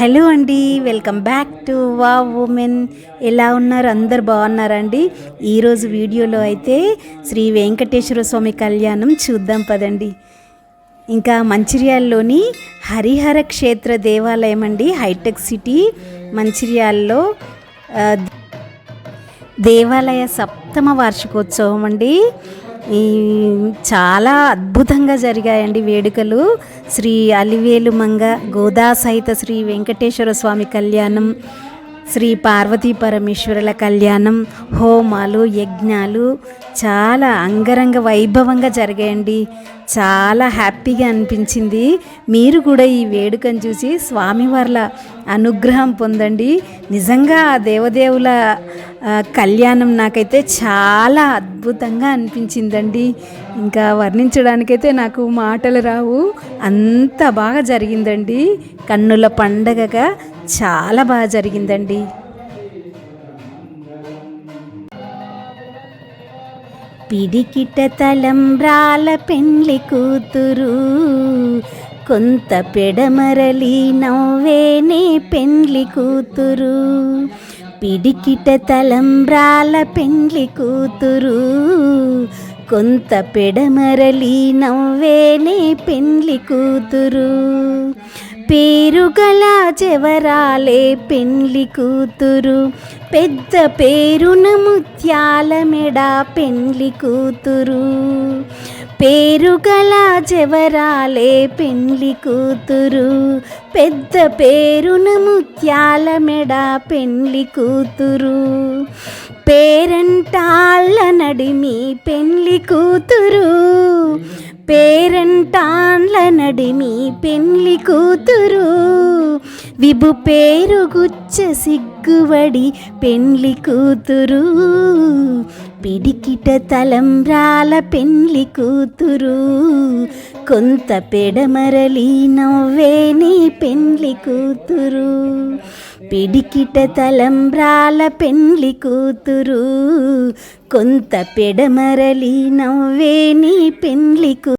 Hello అండి welcome back to wow women. ఎలా ఉన్నారు? అందరు బాగున్నారండి? ఈరోజు వీడియోలో అయితే శ్రీ వెంకటేశ్వర స్వామి కళ్యాణం చూద్దాం పదండి. ఇంకా మంచిర్యాల్లోని హరిహర క్షేత్ర దేవాలయం అండి హైటెక్ సిటీ మంచిర్యాల్లో. దేవాలయ సప్తమ వార్షికోత్సవం అండి. ఈ చాలా అద్భుతంగా జరిగాయండి వేడుకలు. శ్రీ అలివేలు మంగ గోదా సహిత శ్రీ వెంకటేశ్వర స్వామి కళ్యాణం శ్రీ పార్వతీ పరమేశ్వరుల కళ్యాణం హోమాలు యజ్ఞాలు చాలా అంగరంగ వైభవంగా జరిగాయండి. చాలా హ్యాపీగా అనిపించింది. మీరు కూడా ఈ వేడుకను చూసి స్వామివార్ల అనుగ్రహం పొందండి. నిజంగా ఆ దేవదేవుల కళ్యాణం నాకైతే చాలా అద్భుతంగా అనిపించిందండి. ఇంకా వర్ణించడానికైతే నాకు మాటలు రావు. అంత బాగా జరిగిందండి. కన్నుల పండగగా చాలా బాగా జరిగిందండి. పిడికిట తలంబ్రాల పెండ్లి కూతురు కొంత పెడమరలి నవ్వేనే పెండ్లి కూతురు. పిడికిట తలంబ్రాల పెండ్లి కూతురు కొంత పెడమరలి నవ్వేనే పెండ్లి కూతురు. పేరుగల జవరాలే పెండ్లి కూతురు. పెద్ద పేరున ముత్యాల మెడ పెండ్లి కూతురు. పేరుగల జవరాలే పెండ్లి కూతురు. పెద్ద పేరున ముత్యాల మెడ పెండ్లి కూతురు. పేరంటాళ్ళ నడిమి పెండ్లి కూతురు. పేరంటాన్ల నడిమి పెండ్లి కూతురు. విభు పేరు గుచ్చ సిగ్గువడి పెండ్లి కూతురు. పిడికిట తలంబ్రాల పెండ్లి కూతురు. కొంత పెడమరలి నవ్వేని పెండ్లి కూతురు. పిడికిట తలంబ్రాల పెండ్లి కూతురు. కొంత పెడమరలి నవ్వేని పెండ్లి కూ